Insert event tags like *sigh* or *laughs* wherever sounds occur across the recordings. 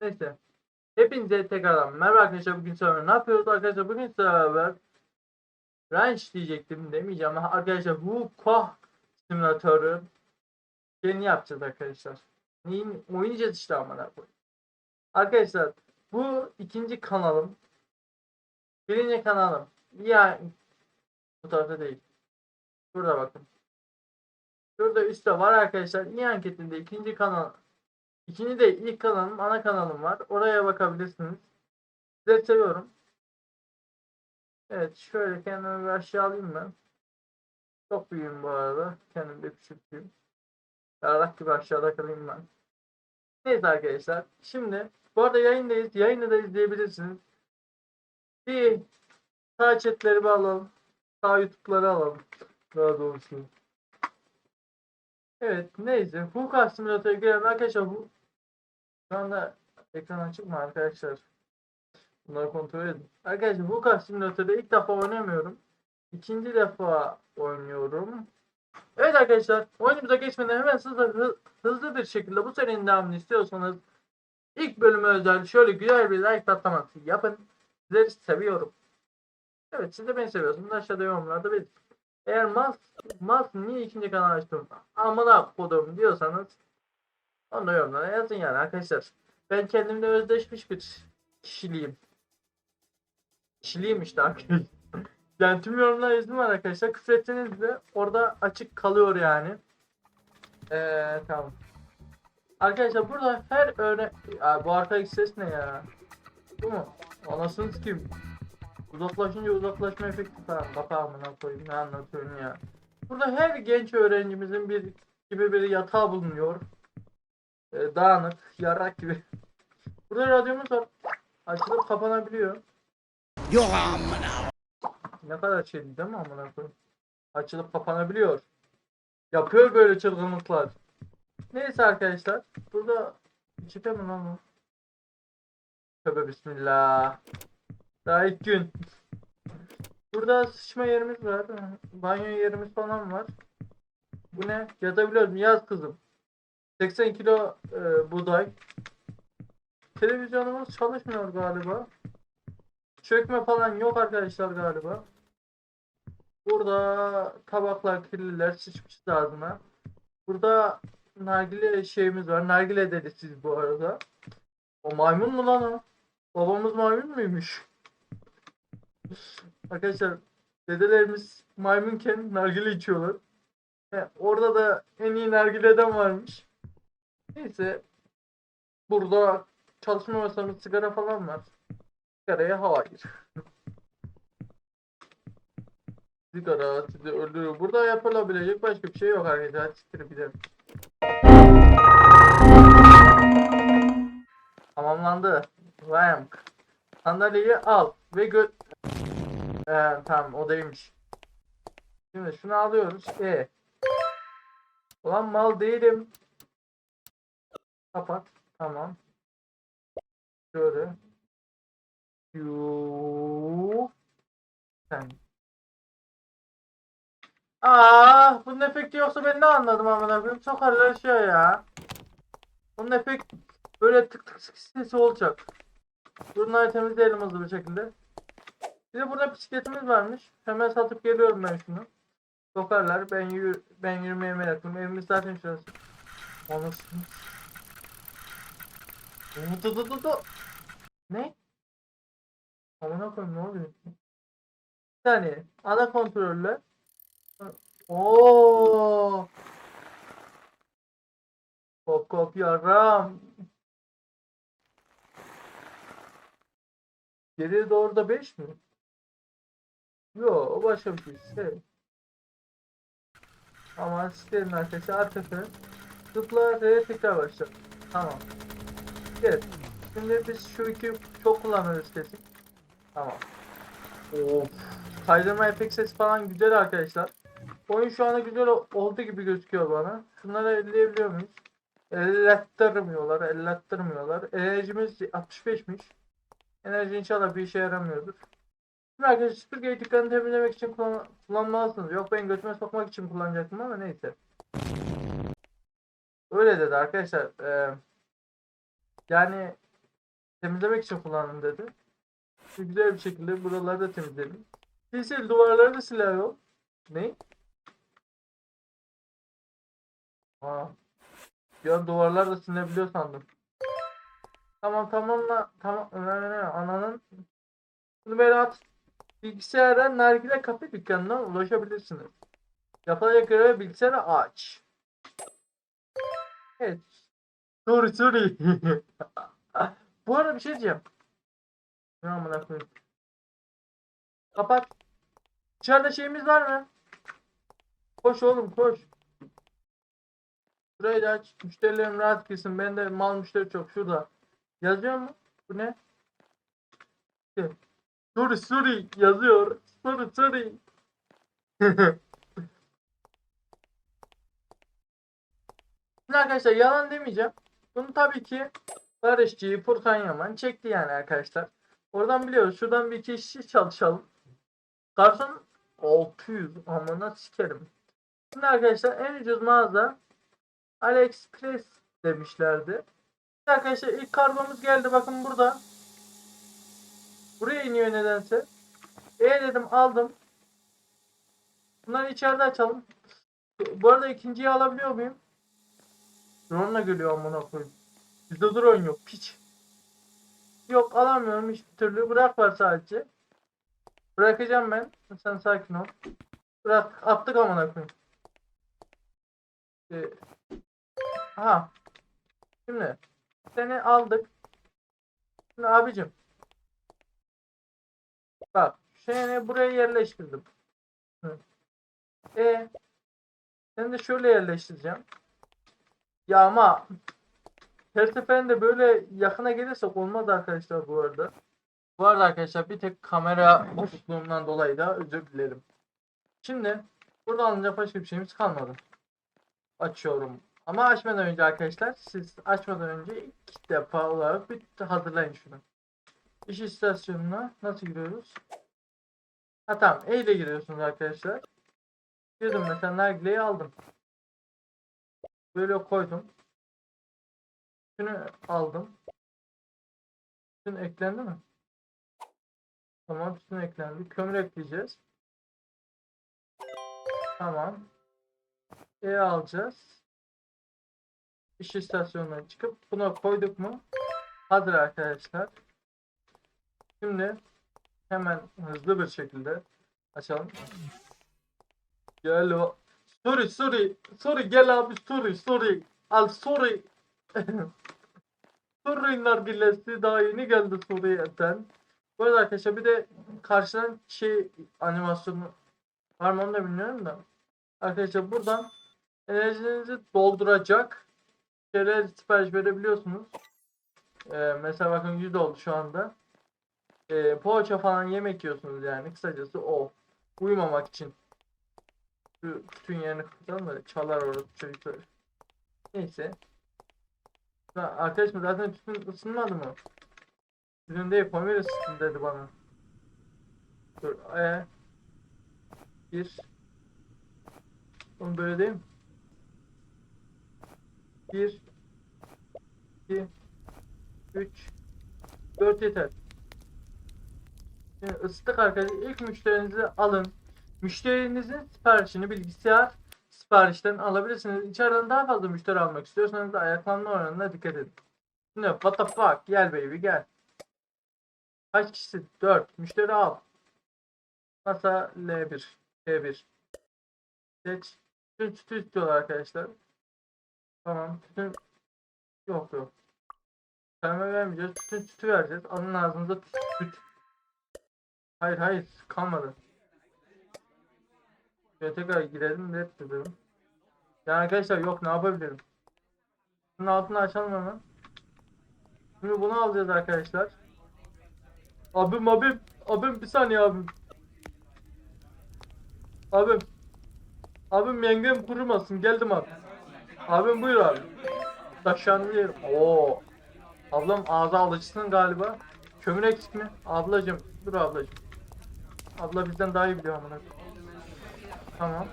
Neyse. Hepinize tekrardan merhaba arkadaşlar. Bugün sonra ne yapıyoruz arkadaşlar? Bugün beraber Ranch diyecektim demeyeceğim ama arkadaşlar bu Koh simülatörü yeni yapacağız arkadaşlar. Neyin oynayacağız işte koyayım. Arkadaşlar bu ikinci kanalım. Birinci kanalım. Ya bu tarafta değil. Burada bakın. Şurada üstte var arkadaşlar. İyi anketinde ikinci kanal. İkinci de ilk kanalım, ana kanalım var. Oraya bakabilirsiniz. Sizleri seviyorum. Evet, şöyle kendimi bir aşağı alayım ben. Çok büyüğüm bu arada. Kendimi de küçülteyim. Yarrak gibi aşağıda kalayım ben. Neyse arkadaşlar. Şimdi bu arada yayındayız. Yayını da izleyebilirsiniz. Bir sağ chatleri bir alalım. Sağ YouTube'ları alalım. Daha doğrusu. Evet neyse. Hulk Simulator'a girelim arkadaşlar. Bu anda ekran açık mı arkadaşlar? Bunları kontrol edin. Arkadaşlar Hulk Simulator'da ilk defa oynamıyorum. İkinci defa oynuyorum. Evet arkadaşlar oyunumuza geçmeden hemen hızlı, hı- hızlı bir şekilde bu serinin devamını istiyorsanız ilk bölüme özel şöyle güzel bir like patlaması yapın. Sizleri seviyorum. Evet siz de beni seviyorsunuz. Aşağıda yorumlarda belirtin. Eğer Mas, Mas niye ikinci kanal açtım? Amına kodum diyorsanız onu da yorumlara yazın yani arkadaşlar. Ben kendimle özdeşmiş bir kişiliğim. Kişiliğim işte arkadaşlar. *laughs* Yani tüm yorumlar izin var arkadaşlar. Küfretseniz de orada açık kalıyor yani. Eee tamam. Arkadaşlar burada her örnek... Aa, bu arkadaki ses ne ya? Bu mu? Anasını kim? Uzaklaşınca uzaklaşma efekti falan. Bak amına koyayım ne anlatıyorum ya. Burada her genç öğrencimizin bir gibi bir yatağı bulunuyor. Ee, dağınık, yarrak gibi. Burada radyomuz var. Açılıp kapanabiliyor. Yok amına. Ne kadar şey değil mi amına koyayım? Açılıp kapanabiliyor. Yapıyor böyle çılgınlıklar. Neyse arkadaşlar. Burada içipe mi lan o? Tövbe bismillah. Daha ilk gün. Burada sıçma yerimiz var. Banyo yerimiz falan var. Bu ne? Yatabiliyoruz mu? Yaz kızım. 80 kilo e, buğday. Televizyonumuz çalışmıyor galiba. Çökme falan yok arkadaşlar galiba. Burada tabaklar kirliler sıçmış ağzına. Burada nargile şeyimiz var. Nargile dedi siz bu arada. O maymun mu lan o? Babamız maymun muymuş? *laughs* Arkadaşlar dedelerimiz maymunken nargile içiyorlar. He, orada da en iyi nargileden varmış. Neyse. Burada çalışma masamız sigara falan var. Sigaraya hayır. *laughs* Sigara sizi öldürüyor. Burada yapılabilecek başka bir şey yok arkadaşlar. Siktir gidelim. Tamamlandı. Rank. Sandalyeyi al ve gö... Ee, tamam o. Şimdi şunu alıyoruz. E. Ulan mal değilim. Kapat. Tamam. Şöyle. Yuuu. Sen. Aa, bunun efekti yoksa ben ne anladım amına koyayım? Çok harlaşıyor ya. Bunun efekt böyle tık tık tık sesi olacak. Bunları temizleyelim hızlı bir şekilde. Bir de burada bisikletimiz varmış. Hemen satıp geliyorum ben şunu. Sokarlar. Ben yürü, ben yürümeye meraklıyım. Evimiz zaten şurası. Anasını. Du du du du. Ne? Amına koyayım ne oluyor? Bir saniye. Ana kontroller. Oo. Kop kop yaram. Geriye doğru da 5 mi? Yo o başka bir şey. Şey. Ama sitenin arkası. Zıpla ve tekrar başla. Tamam. Evet. Şimdi biz şu iki çok kullanıyoruz kesin. Tamam. Of. Kaydırma efekt sesi falan güzel arkadaşlar. Oyun şu anda güzel oldu gibi gözüküyor bana. Şunları elleyebiliyor muyuz? Ellettirmiyorlar, ellettirmiyorlar. Enerjimiz 65'miş. Enerji inşallah bir işe yaramıyordur. Şimdi arkadaşlar süpürgeyi dükkanı temizlemek için kullan kullanmalısınız. Yok ben götüme sokmak için kullanacaktım ama neyse. Öyle dedi arkadaşlar. Ee, yani temizlemek için kullanın dedi. Güzel bir şekilde buraları da temizledim. Sil duvarlarda silah yok. Ne? Aa. An duvarlar da silebiliyor sandım. Tamam tamamla tamam ananın bunu böyle at bilgisayara nargile kafe dükkanına ulaşabilirsiniz. Yapılacak görev bilgisayarı aç. Evet. Sorry sorry. *laughs* Bu arada bir şey diyeceğim. Ne amına koyayım. Kapat. Dışarıda şeyimiz var mı? Koş oğlum koş. Burayı da aç. Müşterilerim rahat gitsin. Ben de mal müşteri çok. Şurada. Yazıyor mu? Bu ne? Sorry sorry yazıyor. Sorry sorry. *laughs* Şimdi arkadaşlar yalan demeyeceğim. Bunu tabii ki Barışçı, Furkan Yaman çekti yani arkadaşlar. Oradan biliyoruz. Şuradan bir iki kişi çalışalım. Garson 600 amına sikerim. Şimdi arkadaşlar en ucuz mağaza AliExpress demişlerdi. Arkadaşlar ilk kargomuz geldi bakın burada. Buraya iniyor nedense. E dedim aldım. Bunları içeride açalım. Bu arada ikinciyi alabiliyor muyum? Drone'la geliyor amına koyayım. Bizde drone yok piç. Yok alamıyorum hiçbir türlü. Bırak var sadece. Bırakacağım ben. Sen sakin ol. Bırak attık amına koyayım. Ee, aha. Şimdi seni aldık. Şimdi abicim. Bak seni buraya yerleştirdim. Hı. E seni de şöyle yerleştireceğim. Ya ama her seferinde böyle yakına gelirsek olmaz arkadaşlar bu arada. Bu arada arkadaşlar bir tek kamera bozukluğumdan dolayı da özür dilerim. Şimdi burada alınacak başka bir şeyimiz kalmadı. Açıyorum. Ama açmadan önce arkadaşlar siz açmadan önce ilk defa olarak bir hazırlayın şunu. İş istasyonuna nasıl giriyoruz? Ha tamam E ile giriyorsunuz arkadaşlar. Girdim mesela nargileyi aldım. Böyle koydum. Şunu aldım. Şunu eklendi mi? Tamam şunu eklendi. Kömür ekleyeceğiz. Tamam. E alacağız. İş istasyonuna çıkıp buna koyduk mu? Hazır arkadaşlar. Şimdi hemen hızlı bir şekilde açalım. Gel o. Sorry sorry. Sorry gel abi sorry sorry. Al sorry. *laughs* Sorry nargilesi daha yeni geldi Suriye'den. Bu arada arkadaşlar bir de karşıdan şey animasyonu var mı onu da bilmiyorum da. Arkadaşlar buradan enerjinizi dolduracak şeyler sipariş verebiliyorsunuz. Ee, mesela bakın 100 oldu şu anda. Ee, poğaça falan yemek yiyorsunuz yani kısacası o. Uyumamak için. Şu bütün yerini kapatalım da çalar orası çocuklar. Neyse. Arkadaşım zaten tütün ısınmadı mı? Tütün değil pomir ısıttın dedi bana. Dur e bir Oğlum böyle değil mi? Bir iki üç dört yeter. Şimdi ısıttık arkadaşlar. İlk müşterinizi alın. Müşterinizin siparişini bilgisayar siparişten alabilirsiniz. İçeriden daha fazla müşteri almak istiyorsanız da ayaklanma oranına dikkat edin. Şimdi what the fuck gel baby gel. Kaç kişi? 4. Müşteri al. Masa L1. L1. Seç. Tütün sütü istiyorlar arkadaşlar. Tamam. Tütün yok yok. Kaleme vermeyeceğiz. Tütün sütü vereceğiz. Alın ağzınıza süt. Hayır hayır kalmadı. Şöyle tekrar girelim de dedim. Yani arkadaşlar yok ne yapabilirim? Bunun altını açalım hemen. Şimdi bunu alacağız arkadaşlar. Abim abim. Abim bir saniye abim. Abim. Abim yengem kurumasın geldim abi. Abim buyur abi. Taşlarını yerim. Oo. Ablam ağza alıcısın galiba. Kömür eksik mi? Ablacım. Dur ablacım. Abla bizden daha iyi biliyor amına. Tamam.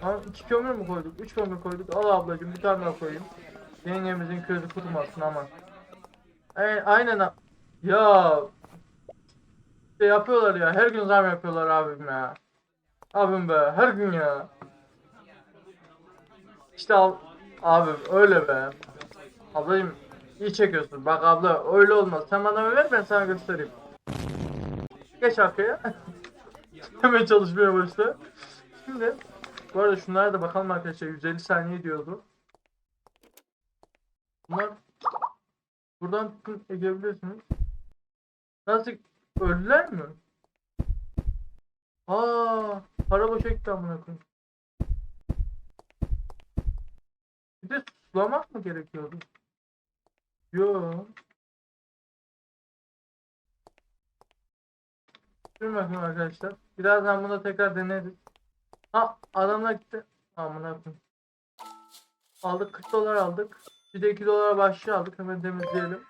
Tamam iki kömür mü koyduk? Üç kömür koyduk. Al ablacım bir tane daha koyayım. Yengemizin közü kurumasın aman. E, aynen. Ya şey yapıyorlar ya. Her gün zam yapıyorlar abim ya. Abim be her gün ya. İşte ab, abim öyle be. Ablacım iyi çekiyorsun. Bak abla öyle olmaz. Sen bana ver ben sana göstereyim. Geç arkaya. *laughs* Hemen çalışmaya başla. Şimdi bu arada şunlara da bakalım arkadaşlar 150 saniye diyordu. Bunlar buradan tutun edebilirsiniz. Nasıl öldüler mi? Aa, para boşa gitti amına koyayım. Bir de sulamak mı gerekiyordu? Yo. Dur bakayım arkadaşlar. Birazdan bunu tekrar deneriz. Ha adamlar gitti. Amına koyayım. Aldık 40 dolar aldık. Bir de 2 dolara başlığı aldık. Hemen temizleyelim.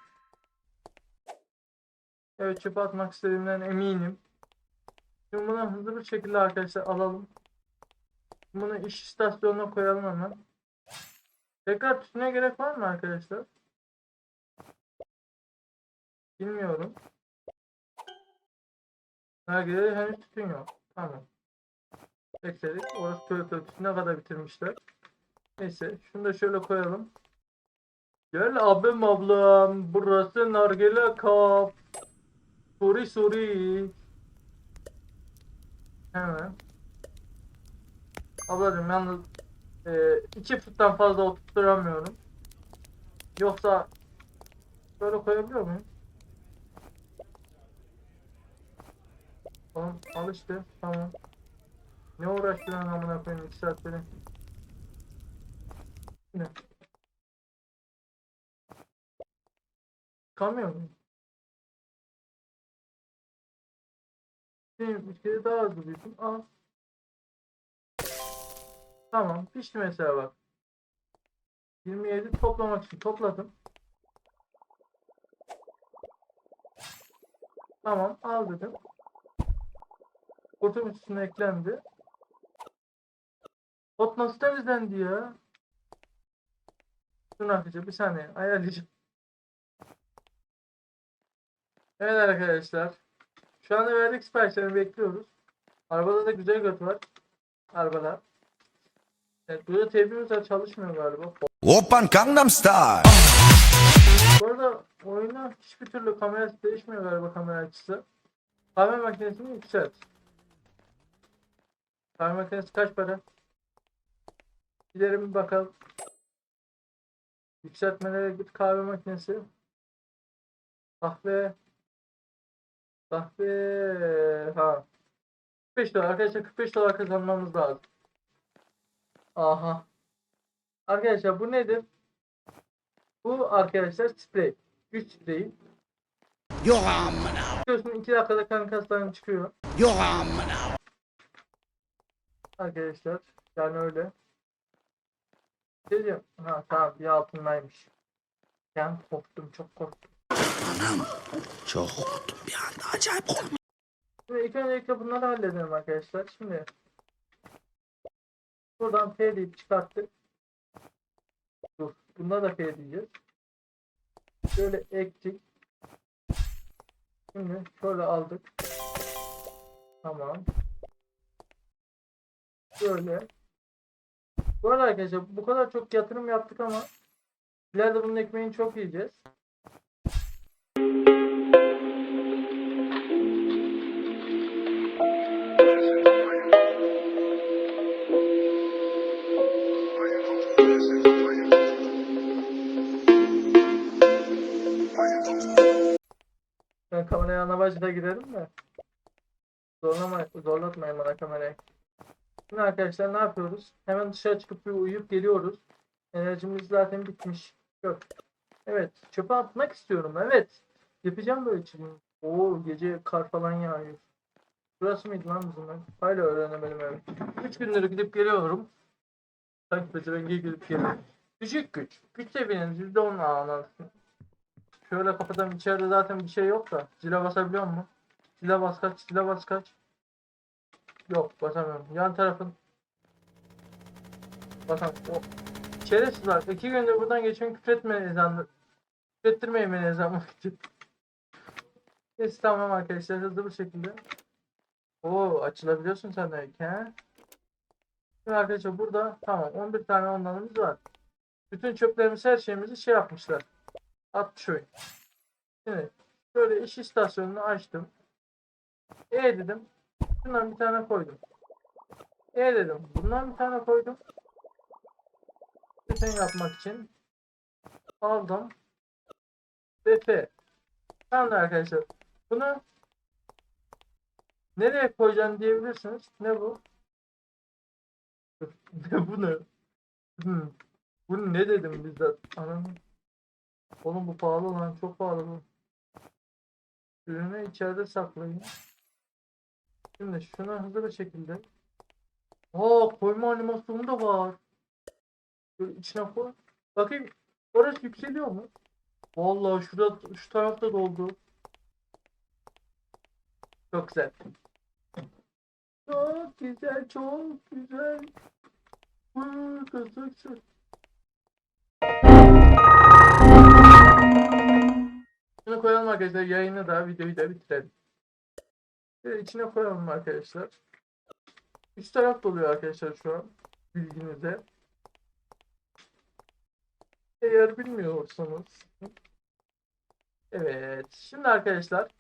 Evet çöpe atmak istediğimden eminim. Şimdi bunu hızlı bir şekilde arkadaşlar alalım. Bunu iş istasyonuna koyalım hemen. Tekrar tütüne gerek var mı arkadaşlar? Bilmiyorum. Belgeleri henüz tütün yok. Tamam. Ekledik. Orası köy tütüne kadar bitirmişler. Neyse. Şunu da şöyle koyalım. Gel abim ablam. Burası nargile kap. Suri suri. Hemen. Ablacım yalnız e, iki fıttan fazla oturtturamıyorum. Yoksa böyle koyabiliyor muyum? Tamam al tamam. Ne uğraştıran amına koyayım 2 saat beni. Ne? Muyum? Benim bir kere daha hızlı büyüdüm. Al. Tamam pişti mesela bak. 27 toplamak için topladım. Tamam al dedim. Kurtum üstüne eklendi. Ot nasıl temizlendi ya? Dur arkadaşlar bir saniye ayarlayacağım. Evet arkadaşlar. Şu anda verdik siparişlerini bekliyoruz. Arabada da güzel göt var. Arabalar. Evet burada tepkimizler çalışmıyor galiba. Oppan Gangnam Style. Bu arada oyunda hiçbir türlü kamerası değişmiyor galiba kamera açısı. Kahve makinesini yükselt. Kahve makinesi kaç para? Bir bakalım. Yükseltmelere git kahve makinesi. Kahve. Kahve. Ha. 45 dolar arkadaşlar 45 dolar kazanmamız lazım. Aha. Arkadaşlar bu nedir? Bu arkadaşlar sprey. Güç spreyi. Yok amına. Biliyorsun 2 dakikada kan kaslarım çıkıyor. Yok amına. Arkadaşlar yani öyle. Dedim ha tamam bir altındaymış. Ben korktum çok korktum. Anam. Çok korktum bir anda. Acayip korktum. Şimdi ilk öncelikle bunları halledelim arkadaşlar. Şimdi buradan P deyip çıkarttık. Dur. Bunda da P diyeceğiz. Şöyle ektik. Şimdi şöyle aldık. Tamam. Şöyle. Bu arada arkadaşlar bu kadar çok yatırım yaptık ama ileride bunun ekmeğini çok yiyeceğiz. Ben kameraya ana başta girelim de. Zorlama, zorlatmayın bana kamerayı. Şimdi arkadaşlar ne yapıyoruz? Hemen dışarı çıkıp bir uyuyup geliyoruz. Enerjimiz zaten bitmiş. Yok. Evet. Çöpe atmak istiyorum. Evet. Yapacağım böyle için. Oo gece kar falan yağıyor. Burası mıydı lan bizim ev? Hala öğrenemedim evet. 3 gündür gidip geliyorum. Sanki pezevengiye gidip geliyorum. Düşük güç. Güç seviyeniz %10 anlarsın. Şöyle kafadan içeride zaten bir şey yok da. Zile basabiliyor mu? Zile bas kaç, zile bas kaç. Yok basamıyorum. Yan tarafın. Bakalım. O. Şerefsiz var. İki gündür buradan geçen küfretme ezanı. Götürmeyin beni yazmak için. Neyse tamam arkadaşlar hızlı bir şekilde. Oo açılabiliyorsun sen demek he. Şimdi arkadaşlar burada tamam 11 tane onlarımız var. Bütün çöplerimiz her şeyimizi şey yapmışlar. Atmış oyun. Şimdi şöyle iş istasyonunu açtım. E dedim. Bundan bir tane koydum. E dedim. Bundan bir tane koydum. Bütün yapmak için aldım. Ve F. Tamam arkadaşlar. Bunu nereye koyacaksın diyebilirsiniz. Ne bu? *laughs* ne bu ne? Hmm. Bu ne dedim bizzat? Anam. Oğlum bu pahalı lan. Çok pahalı bu. Ürünü içeride saklayın. Şimdi şunu hızlı bir şekilde. Aa koyma animasyonu da var. Böyle içine koy. Bakayım orası yükseliyor mu? Vallahi şurada şu tarafta doldu. Çok güzel. Çok güzel, çok güzel. Kızıksın. Şunu koyalım arkadaşlar. Yayını da videoyu da bitirelim. Şöyle içine koyalım arkadaşlar. Üst taraf doluyor arkadaşlar şu an. Bilginize. Eğer bilmiyorsanız. Evet. Şimdi arkadaşlar.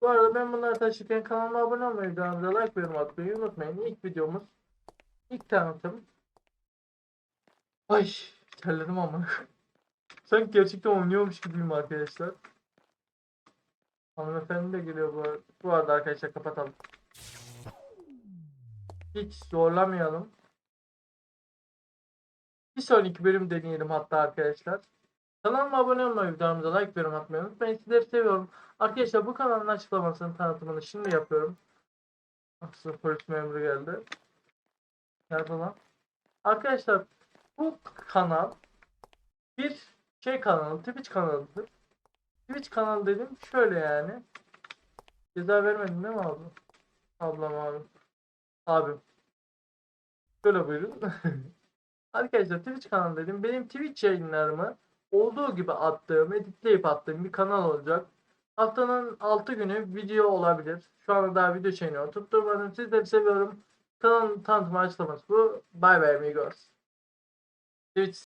Bu arada ben bunları taşırken kanalıma abone olmayı, videomuza like ve yorum atmayı unutmayın. İlk videomuz. ilk tanıtım. Ay terledim ama. *laughs* Sanki gerçekten oynuyormuş gibiyim arkadaşlar. Hanımefendi de geliyor bu arada. Bu arada arkadaşlar kapatalım. Hiç zorlamayalım. Bir sonraki bölüm deneyelim hatta arkadaşlar. Kanalıma abone olmayı, videomuza like yorum atmayı unutmayın. Sizleri seviyorum. Arkadaşlar bu kanalın açıklamasının tanıtımını şimdi yapıyorum. Aslında polis memuru geldi. Nerede lan? Arkadaşlar bu kanal bir şey kanalı, Twitch kanalıdır. Twitch kanalı dedim şöyle yani. Ceza vermedin değil mi abi? Ablam abi. Abim. Şöyle buyurun. *laughs* Arkadaşlar Twitch kanalı dedim. Benim Twitch yayınlarımı olduğu gibi attığım, editleyip attığım bir kanal olacak. Haftanın 6 günü video olabilir. Şu anda daha video çekmiyorum. Tutturmadım. Sizleri seviyorum. Kanalın tanıtımı açıklaması bu. Bye bye amigos. Twitch